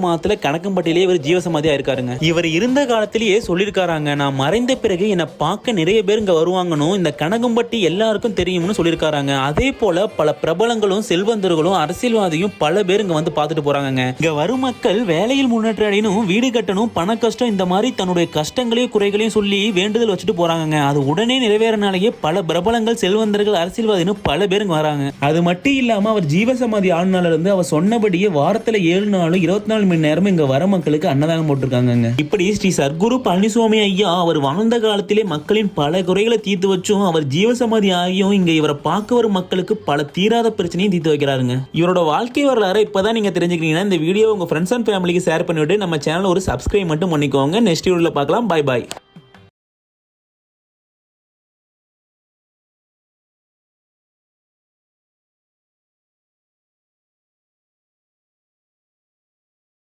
மாதத்துல கணக்கம்பட்டியிலே இவர் ஜீவசமாதியா இருக்காருங்க. இவர் இருந்த காலத்திலேயே சொல்லியிருக்காராங்க நான் மறைந்த பிறகு என்னை பார்க்க நிறைய பேர் இங்க வருவாங்கன்னு இந்த கணக்கம்பட்டி எல்லாருக்கும் தெரியும்னு சொல்லியிருக்காராங்க. அதே போல பல பிரபலங்களும் செல்வந்தர்களும் அரசியல்வாதியும் பல பேர் இங்க வந்து பார்த்துட்டு போறாங்க இங்க வரும் மக்கள் வேலையில் முன்னேற்ற அடையணும் வீடு கட்டணும் பண கஷ்டம் இந்த மாதிரி தன்னுடைய கஷ்டங்களையும் குறைகளையும் சொல்லி வேண்டுதல் வச்சுட்டு போறாங்க அது உடனே நிறைவேறனாலேயே பல பிரபலங்கள் செல்வந்தர்கள் அரசியல்வாதின்னு பல பேர் இங்க வராங்க. அது மட்டும் இல்லாம அவர் ஜீவசமாதி ஆளுநாள் இருந்து அவர் சொன்னபடியே வாரத்துல ஏழு நாளும் இருபத்தி நாலு மணி நேரமும் இங்க வர மக்களுக்கு அன்னதானம் போட்டிருக்காங்க இப்படி ஸ்ரீ சர்க்குரு பழனிசுவாமி ஐயா அவர் வாழ்ந்த காலத்திலே மக்களின் பல குறைகளை தீர்த்து வச்சும் அவர் ஜீவசமாதி ஆகியும் இங்க இவரை பார்க்க வரும் மக்களுக்கு பல தீராத பிரச்சனையும் தீர்த்து வைக்கிறாருங்க. இவரோட வாழ்க்கை வரலாறு இப்பதான் நீங்க தெரிஞ்சுக்கிறீங்கன்னா இந்த வீடியோ உங்க ஃப்ரெண்ட்ஸ் அண்ட் ஃபேமிலிக்கு ஷேர் பண்ணிவிட்டு நம்ம சேனல் ஒரு சப்ஸ்கிரைப் மட்டும் பண்ணிக்கோங்க. நெக்ஸ்ட் வீடியோல பார்க்கலாம். பாய் பாய்